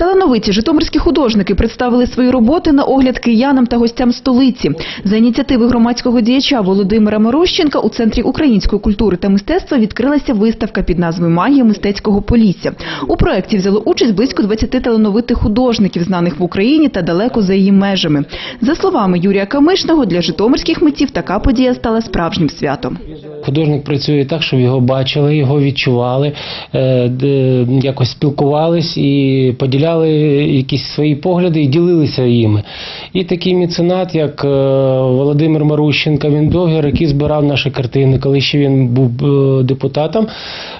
Талановиті житомирські художники представили свої роботи на огляд киянам та гостям столиці. За ініціативи громадського діяча Володимира Морощенка у Центрі української культури та мистецтва відкрилася виставка під назвою «Магія мистецького полісся». У проєкті взяло участь близько 20 талановитих художників, знаних в Україні та далеко за її межами. За словами Юрія Камишного, для житомирських митців така подія стала справжнім святом. Художник працює так, щоб його бачили, його відчували, е, якось спілкувались і поділяли якісь свої погляди і ділилися їми. І такий меценат, як е, Володимир Марущенко, він довгі роки збирав наші картини. Коли ще він був е, депутатом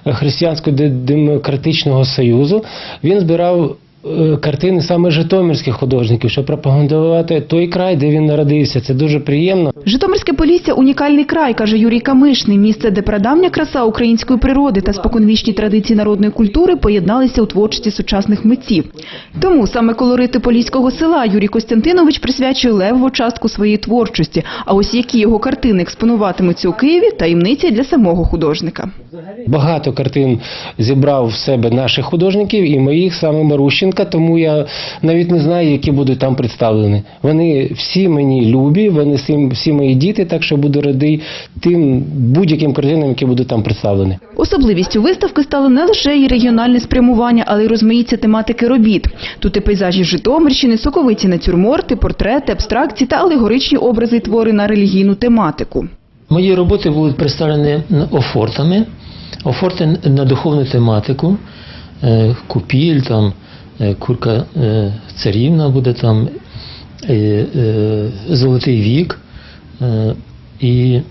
Християнсько-демократичного союзу, він збирав. Е, Картини саме житомирських художників, щоб пропагандувати той край, де він народився. Це дуже приємно. Житомирське Полісся – унікальний край, каже Юрій Камишний. Місце, де прадавня краса української природи та споконвічні традиції народної культури поєдналися у творчості сучасних митців. Тому саме колорити поліського села Юрій Костянтинович присвячує левову частку своєї творчості. А ось які його картини експонуватимуться у Києві – таємниця для самого художника. Багато картин зібрав в себе наших художників і моїх саме Марущенка, тому я навіть не знаю, які будуть там представлені. Вони всі мені любі, вони всі, всі мої діти, так що буду радий тим будь-яким картинам, які будуть там представлені. Особливістю виставки стало не лише її регіональне спрямування, але й розмаїття тематики робіт. Тут і пейзажі Житомирщини, соковиті натюрморти, портрети, абстракції та алегоричні образи твори на релігійну тематику. Мої роботи будуть представлені офортами, офорти на духовну тематику, е, купіль, там, курка е, царівна буде там, е, е, золотий вік е, і е,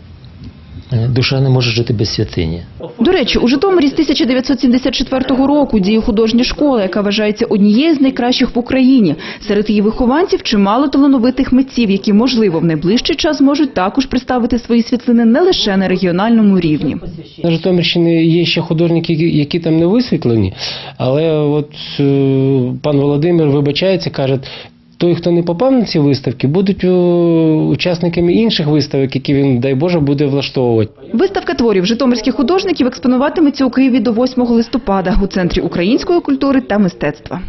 душа не може жити без святині. До речі, у Житомирі з 1974 року діє художня школа, яка вважається однією з найкращих в Україні. Серед її вихованців чимало талановитих митців, які, можливо, в найближчий час зможуть також представити свої світлини не лише на регіональному рівні. На Житомирщині є ще художники, які- які там не висвітлені, але от е, пан Володимир вибачається, каже. Той, хто не попав на ці виставки, будуть е, учасниками інших виставок, які він, дай Боже, буде влаштовувати. Виставка творів житомирських художників експонуватиметься у Києві до 8 листопада у Центрі української культури та мистецтва.